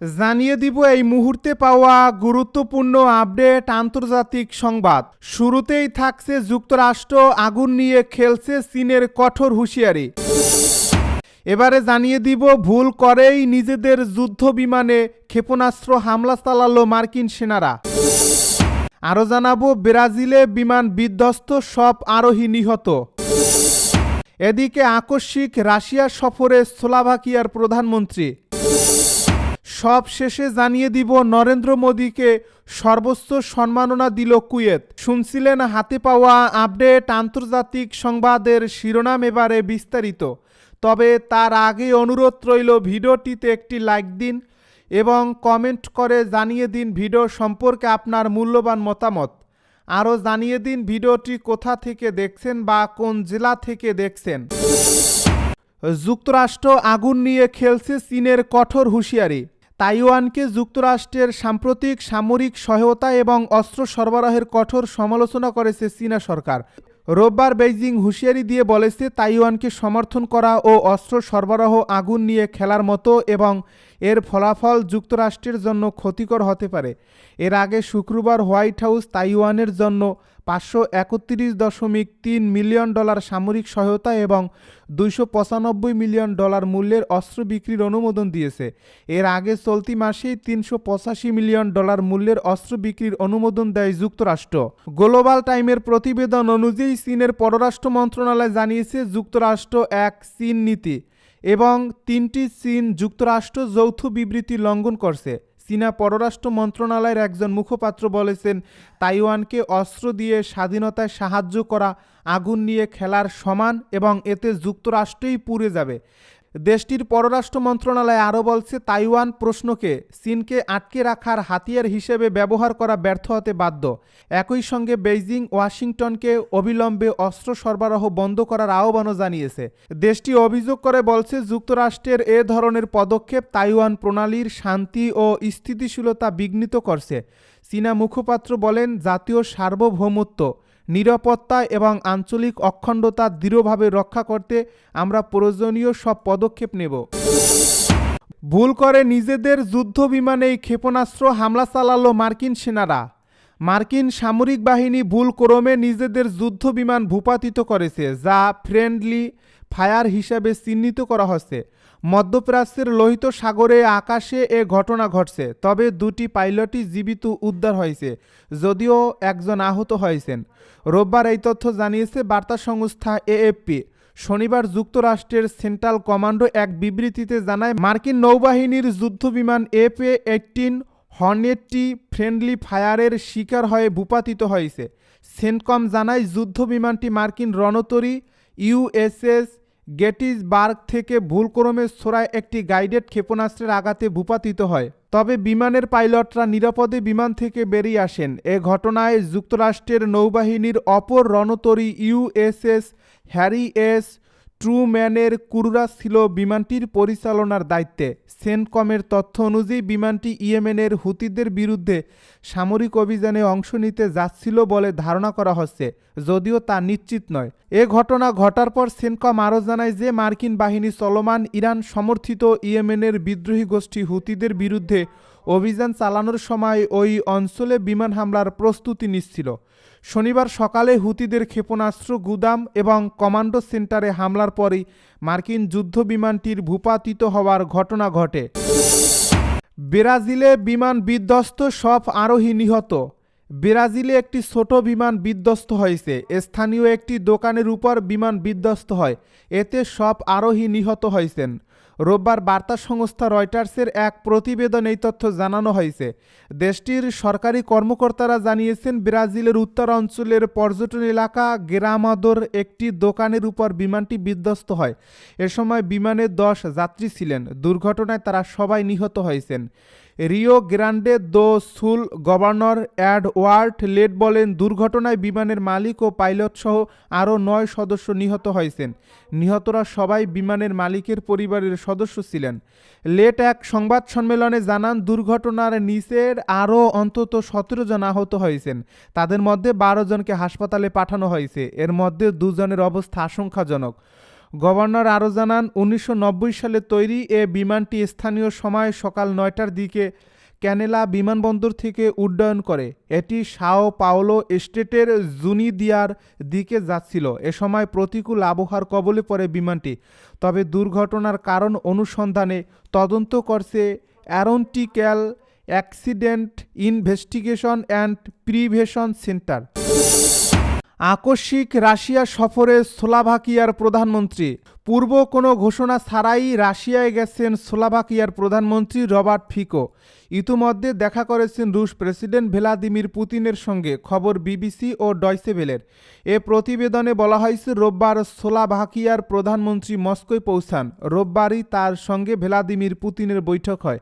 জানিয়ে দিব এই মুহূর্তে পাওয়া গুরুত্বপূর্ণ আপডেট আন্তর্জাতিক সংবাদ। শুরুতেই থাকছে যুক্তরাষ্ট্র, আগুন নিয়ে খেলছে চীনের কঠোর হুঁশিয়ারি। এবারে জানিয়ে দিব, ভুল করেই নিজেদের যুদ্ধ বিমানে ক্ষেপণাস্ত্র হামলা চালালো মার্কিন সেনারা। আরও জানাব, ব্রাজিলে বিমান বিধ্বস্ত, সব আরোহী নিহত। এদিকে আকস্মিক রাশিয়া সফরে স্লোভাকিয়ার প্রধানমন্ত্রী। সব শেষে জানিয়ে দিব, নরেন্দ্র মোদীকে সর্বোচ্চ সম্মাননা দিল কুয়েত। শুনছিলেন হাতে পাওয়া আপডেট আন্তর্জাতিক সংবাদের শিরোনাম এবারে বিস্তারিত। তবে তার আগে অনুরোধ রইল, ভিডিওটিতে একটি লাইক দিন এবং কমেন্ট করে জানিয়ে দিন ভিডিও সম্পর্কে আপনার মূল্যবান মতামত। আরও জানিয়ে দিন ভিডিওটি কোথা থেকে দেখছেন বা কোন জেলা থেকে দেখছেন। যুক্তরাষ্ট্র আগুন নিয়ে খেলছে চীনের কঠোর হুঁশিয়ারি। তাইওয়ানকে যুক্তরাষ্ট্রের সাম্প্রতিক সামরিক সহায়তা এবং অস্ত্র সরবরাহের কঠোর সমালোচনা করেছে চীনা সরকার। রোববার বেইজিং হুঁশিয়ারি দিয়ে বলেছে, তাইওয়ানকে সমর্থন করা ও অস্ত্র সরবরাহ আগুন নিয়ে খেলার মতো এবং এর ফলাফল যুক্তরাষ্ট্রের জন্য ক্ষতিকর হতে পারে। এর আগে শুক্রবার হোয়াইট হাউস তাইওয়ানের জন্য পাঁচশো একত্রিশ দশমিক তিন মিলিয়ন ডলার সামরিক সহায়তা এবং দুইশো পঁচানব্বই মিলিয়ন ডলার মূল্যের অস্ত্র বিক্রির অনুমোদন দিয়েছে। এর আগে চলতি মাসেই তিনশো পঁচাশি মিলিয়ন ডলার মূল্যের অস্ত্র বিক্রির অনুমোদন দেয় যুক্তরাষ্ট্র। গ্লোবাল টাইমের প্রতিবেদন অনুযায়ী চীনের পররাষ্ট্র মন্ত্রণালয় জানিয়েছে যুক্তরাষ্ট্র এক চীন নীতি এবং তিনটি চীন যুক্তরাষ্ট্র যৌথ বিবৃতি লঙ্ঘন করছে। চীনা পররাষ্ট্র মন্ত্রণালয়ের একজন মুখপাত্র বলেছেন, তাইওয়ানকে অস্ত্র দিয়ে স্বাধীনতায় সাহায্য করা আগুন নিয়ে খেলার সমান এবং এতে যুক্তরাষ্ট্রই পুড়ে যাবে। দেশটির পররাষ্ট্র মন্ত্রণালয় আরও বলছে, তাইওয়ান প্রশ্নকে চীনকে আটকে রাখার হাতিয়ার হিসেবে ব্যবহার করা ব্যর্থ হতে বাধ্য। একই সঙ্গে বেইজিং, ওয়াশিংটনকে অবিলম্বে অস্ত্র সরবরাহ বন্ধ করার আহ্বানও জানিয়েছে। দেশটি অভিযোগ করে বলছে, যুক্তরাষ্ট্রের এ ধরনের পদক্ষেপ তাইওয়ান প্রণালীর শান্তি ও স্থিতিশীলতা বিঘ্নিত করছে। চীনা মুখপাত্র বলেন, জাতীয় সার্বভৌমত্ব নিরাপত্তা এবং আঞ্চলিক অখণ্ডতা দৃঢ়ভাবে রক্ষা করতে আমরা প্রয়োজনীয় সব পদক্ষেপ নেব। ভুল করে নিজেদের যুদ্ধ বিমানেই ক্ষেপণাস্ত্র হামলা চালালো মার্কিন সেনারা। মার্কিন সামরিক বাহিনী ভুল ক্রমে নিজেদের যুদ্ধ বিমান ভূপাতিত করেছে, যা ফ্রেন্ডলি ফায়ার হিসাবে চিহ্নিত করা হচ্ছে। মধ্যপ্রাচ্যের লোহিত সাগরে আকাশে এ ঘটনা ঘটছে, তবে দুটি পাইলটই জীবিত উদ্ধার হয়েছে, যদিও একজন আহত হয়েছেন। রোববার এই তথ্য জানিয়েছে বার্তা সংস্থা এএফপি। শনিবার যুক্তরাষ্ট্রের সেন্ট্রাল কমান্ডো এক বিবৃতিতে জানায়, মার্কিন নৌবাহিনীর যুদ্ধবিমান এফ এইটিন হর্নেটটি ফ্রেন্ডলি ফায়ারের শিকার হয়ে ভূপাতিত হয়েছে। সেন্টকম জানায় যুদ্ধ বিমানটি মার্কিন রণতরী ইউএসএস গেটিসবার্গ থেকে ভুলক্রমে ছোড়ায় একটি গাইডেড ক্ষেপণাস্ত্রের আঘাতে ভূপাতিত হয়। তবে বিমানের পাইলটরা নিরাপদে বিমান থেকে বেরিয়ে আসেন। এ ঘটনায় যুক্তরাষ্ট্রের নৌবাহিনীর অপর রণতরী ইউএসএস হ্যারি এস ট্রুম্যানের কুরুরা ছিল বিমানটির পরিচালনার দায়িত্বে। সেন্টকমের তথ্য অনুযায়ী বিমানটি ইয়েমেনের হুতিদের বিরুদ্ধে সামরিক অভিযানে অংশ নিতে যাচ্ছিল বলে ধারণা করা হচ্ছে, যদিও তা নিশ্চিত নয়। এ ঘটনা ঘটার পর সেনকম আরও জানায় যে মার্কিন বাহিনী চলমান ইরান সমর্থিত ইয়েমেনের বিদ্রোহী গোষ্ঠী হুতিদের বিরুদ্ধে অভিযান চালানোর সময় ওই অঞ্চলে বিমান হামলার প্রস্তুতি নিচ্ছিল। শনিবার সকালে হুতিদের ক্ষেপণাস্ত্র, গুদাম এবং কমান্ডো সেন্টারে হামলার পরই মার্কিন যুদ্ধ বিমানটির ভূপাতিত হওয়ার ঘটনা ঘটে। ব্রাজিলে বিমান বিধ্বস্ত সব আরোহী নিহত। ব্রাজিলে একটি ছোট বিমান বিধ্বস্ত হয়েছে। স্থানীয় একটি দোকানের উপর বিমান বিধ্বস্ত হয়। এতে সব আরোহী নিহত হয়েছেন। রোববার বার্তা সংস্থা রয়টার্সের এক প্রতিবেদন এই তথ্য জানানো হয়েছে। দেশটির সরকারি কর্মকর্তারা জানিয়েছেন, ব্রাজিলের উত্তর অঞ্চলের পর্যটন এলাকা গেরামাদোর একটি দোকানের উপর বিমানটি বিধ্বস্ত হয়। এ সময় বিমানে দশ যাত্রী ছিলেন। দুর্ঘটনায় তারা সবাই নিহত হয়েছেন। রিও গ্রান্ডে দো সুল গভর্নর অ্যাডওয়ার্ড লেট বলেন, দুর্ঘটনায় বিমানের মালিক ও পাইলট সহ আরও নয় সদস্য নিহত হয়েছেন। নিহতরা সবাই বিমানের মালিকের পরিবারের সদস্য ছিলেন। লেট এক সংবাদ সম্মেলনে জানান, দুর্ঘটনার নিচের আরও অন্তত সতেরো জন আহত হয়েছেন। তাদের মধ্যে বারো জনকে হাসপাতালে পাঠানো হয়েছে। এর মধ্যে দুজনের অবস্থা আশঙ্কাজনক। গভর্নর আরও জানান, উনিশশো নব্বই সালে তৈরি এ বিমানটি স্থানীয় সময় সকাল নয়টার দিকে ক্যানেলা বিমানবন্দর থেকে উড্ডয়ন করে। এটি সাও পাওলো স্টেটের জুনিদিয়ার দিকে যাচ্ছিল। এ সময় প্রতিকূল আবহাওয়ার কবলে পড়ে বিমানটি। তবে দুর্ঘটনার কারণ অনুসন্ধানে তদন্ত করছে aeronautical accident investigation and prevention centre. আকস্মিক রাশিয়া সফরে স্লোভাকিয়ার প্রধানমন্ত্রী। পূর্ব কোনো ঘোষণা ছাড়াই রাশিয়ায় গেছেন স্লোভাকিয়ার প্রধানমন্ত্রী রবার্ট ফিকো। ইতিমধ্যে দেখা করেছেন রুশ প্রেসিডেন্ট ভ্লাদিমির পুতিনের সঙ্গে, খবর বিবিসি ও ডয়সেভেলের এ প্রতিবেদনে বলা হয়েছে, রোববার স্লোভাকিয়ার প্রধানমন্ত্রী মস্কোয় পৌঁছান। রোববারই তার সঙ্গে ভ্লাদিমির পুতিনের বৈঠক হয়।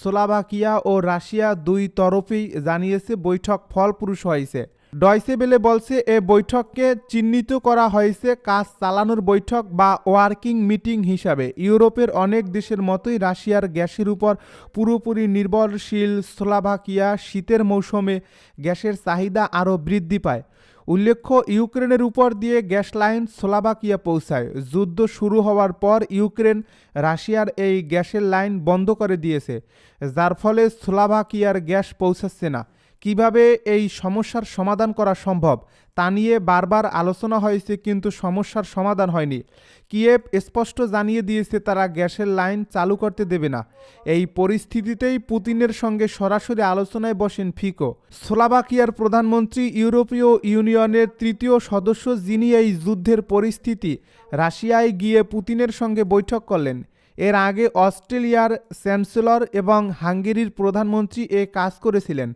স্লোভাকিয়া ও রাশিয়া দুই তরফেই জানিয়েছে, বৈঠক ফলপ্রসূ হয়েছে। ডয়সেবেলে বলছে, এ বৈঠককে চিহ্নিত করা হয়েছে কাজ চালানোর বৈঠক বা ওয়ার্কিং মিটিং হিসাবে। ইউরোপের অনেক দেশের মতোই রাশিয়ার গ্যাসের উপর পুরোপুরি নির্ভরশীল স্লোভাকিয়া শীতের মৌসুমে গ্যাসের চাহিদা আরও বৃদ্ধি পায়। উল্লেখ্য, ইউক্রেনের উপর দিয়ে গ্যাস লাইন স্লোভাকিয়া পৌঁছায়। যুদ্ধ শুরু হওয়ার পর ইউক্রেন রাশিয়ার এই গ্যাসের লাইন বন্ধ করে দিয়েছে, যার ফলে স্লোভাকিয়ার গ্যাস পৌঁছাচ্ছে না। কীভাবে এই সমস্যার সমাধান করা সম্ভব, তা নিয়ে বারবার আলোচনা হয়েছে কিন্তু সমস্যার সমাধান হয়নি। কিয়েভ স্পষ্ট জানিয়ে দিয়েছে তারা গ্যাসের লাইন চালু করতে দেবে না। এই পরিস্থিতিতেই পুতিনের সঙ্গে সরাসরি আলোচনায় বসেন ফিকো। স্লোভাকিয়ার প্রধানমন্ত্রী ইউরোপীয় ইউনিয়নের তৃতীয় সদস্য যিনি এই যুদ্ধের পরিস্থিতি, রাশিয়ায় গিয়ে পুতিনের সঙ্গে বৈঠক করলেন। এর আগে অস্ট্রেলিয়ার চ্যান্সেলর এবং হাঙ্গেরির প্রধানমন্ত্রী এ কাজ করেছিলেন।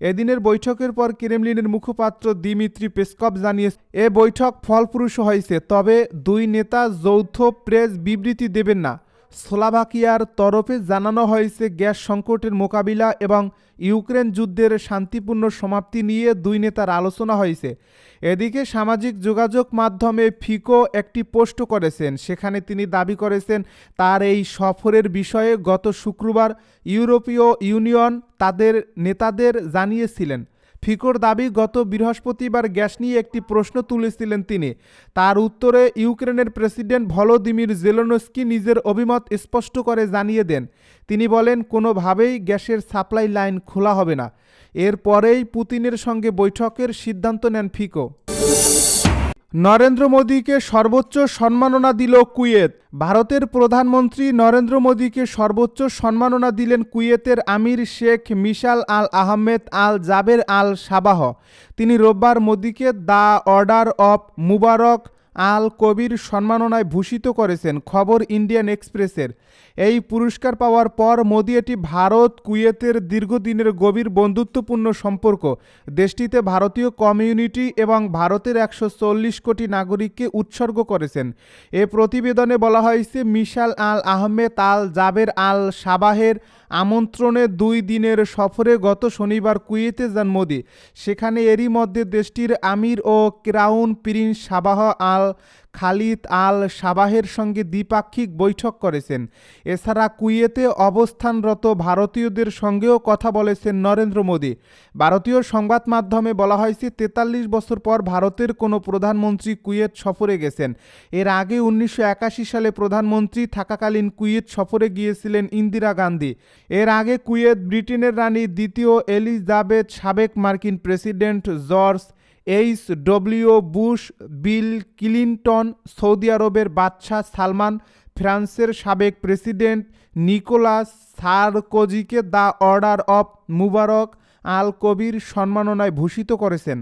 এদিনের বৈঠকের পর ক্রেমলিনের মুখপাত্র দিমিত্রি পেসকপ জানিয়ে এ বৈঠক ফলপ্রসূ হয়েছে, তবে দুই নেতা যৌথ প্রেস বিবৃতি দেবেন না। স্লোভাকিয়ার তরফে জানানো হয়েছে গ্যাস সংকটের মোকাবিলা এবং ইউক্রেন যুদ্ধের শান্তিপূর্ণ সমাপ্তি নিয়ে দুই নেতার আলোচনা হয়েছে। এদিকে সামাজিক যোগাযোগ মাধ্যমে ফিকো একটি পোস্ট করেছেন। সেখানে তিনি দাবি করেছেন, তার এই সফরের বিষয়ে গত শুক্রবার ইউরোপীয় ইউনিয়ন তাদের নেতাদের জানিয়েছিলেন। ফিকোর দাবি, গত বৃহস্পতিবার গ্যাস নিয়ে একটি প্রশ্ন তুলেছিলেন তিনি। তার উত্তরে ইউক্রেনের প্রেসিডেন্ট ভলোদিমির জেলোনস্কি নিজের অভিমত স্পষ্ট করে জানিয়ে দেন। তিনি বলেন, কোনোভাবেই গ্যাসের সাপ্লাই লাইন খোলা হবে না। এরপরেই পুতিনের সঙ্গে বৈঠকের সিদ্ধান্ত নেন ফিকো। নরেন্দ্র মোদীকে সর্বোচ্চ সম্মাননা দিল কুয়েত। ভারতের প্রধানমন্ত্রী নরেন্দ্র মোদীকে সর্বোচ্চ সম্মাননা দিলেন কুয়েতের আমির Sheikh Mishal Al Ahmad Al Jaber Al Sabah. তিনি রোববার মোদীকে the order of Mubarak al Kabir সম্মাননায় ভূষিত করেছেন খবর ইন্ডিয়ান এক্সপ্রেসের। এই পুরস্কার পাওয়ার পর মোদি এটি ভারত, কুয়েতের দীর্ঘদিনের গভীর বন্ধুত্বপূর্ণ সম্পর্ক। দেশটিতে ভারতীয় কমিউনিটি এবং ভারতের একশো চল্লিশ কোটি নাগরিককে উৎসর্গ করেছেন। এ প্রতিবেদনে বলা হয়েছে, মিশাল আল আহমেদ আল জাবের আল সাবাহের আমন্ত্রণে দুই দিনের সফরে গত শনিবার কুয়েতে যান মোদি সেখানে এরই মধ্যে দেশটির আমির ও crown prince Sabah al Khalid al সাবাহের সঙ্গে দ্বিপাক্ষিক বৈঠক করেছেন। এছাড়া কুয়েতে অবস্থানরত ভারতীয়দের সঙ্গেও কথা বলেছেন নরেন্দ্র মোদী। ভারতীয় সংবাদ মাধ্যমে বলা হয়েছে, তেতাল্লিশ বছর পর ভারতের কোনো প্রধানমন্ত্রী কুয়েত সফরে গেছেন। এর আগে উনিশশো একাশি সালে প্রধানমন্ত্রী থাকাকালীন কুয়েত সফরে গিয়েছিলেন ইন্দিরা গান্ধী। এর আগে কুয়েত ব্রিটেনের রানী দ্বিতীয় এলিজাবেথ সাবেক মার্কিন president George H W Bush, Bill Clinton, Saudi আরবের বাদশাহ সালমান, ফ্রান্সের সাবেক president Nicolas সারকোজিকে the order of Mubarak al Kabir সম্মাননায় ভূষিত করেছেন।